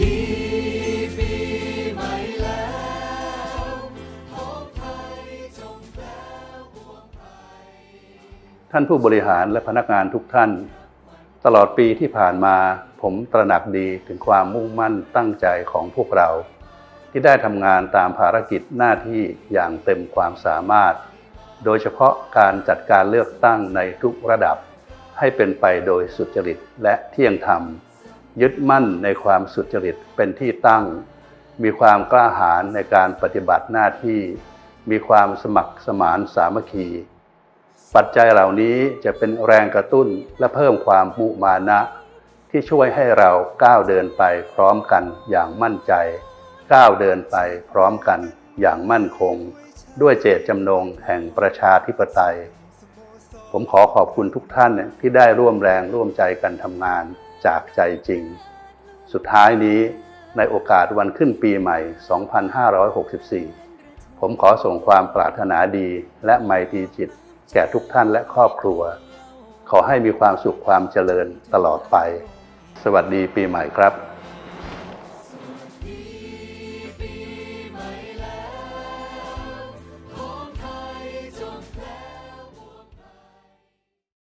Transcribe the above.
ดีปีใหม่แล้วท้องไทยจงแปลวพวงไพรท่านผู้บริหารและพนักงานทุกท่าน ตลอดปีที่ผ่านมาผมตระหนักดีถึงความมุ่งมั่นตั้งใจของพวกเรา ที่ได้ทำงานตามภารกิจหน้าที่อย่างเต็มความสามารถ โดยเฉพาะการจัดการเลือกตั้งในทุกระดับ ให้เป็นไปโดยสุจริตและเที่ยงธรรม ยึดมั่นในความสุจริตเป็นที่ตั้ง มีความกล้าหาญในการปฏิบัติหน้าที่ มีความสมัครสมานสามัคคี ปัจจัยเหล่านี้จะเป็นแรงกระตุ้นและเพิ่มความมุมานะ ที่ช่วยให้เราก้าวเดินไปพร้อมกันอย่างมั่นใจ ก้าวเดินไปพร้อมกันอย่างมั่นคง ด้วยเจตจำนงแห่งประชาธิปไตย ผมขอขอบคุณทุกท่านที่ได้ร่วมแรงร่วมใจกันทำงาน จากใจจริง สุดท้ายนี้ในโอกาสวันขึ้นปีใหม่ 2564 ผมขอส่งความปรารถนาดีและไมตรีจิต แก่ทุกท่านและครอบครัว ขอให้มีความสุขความเจริญตลอดไป สวัสดีปีใหม่ครับ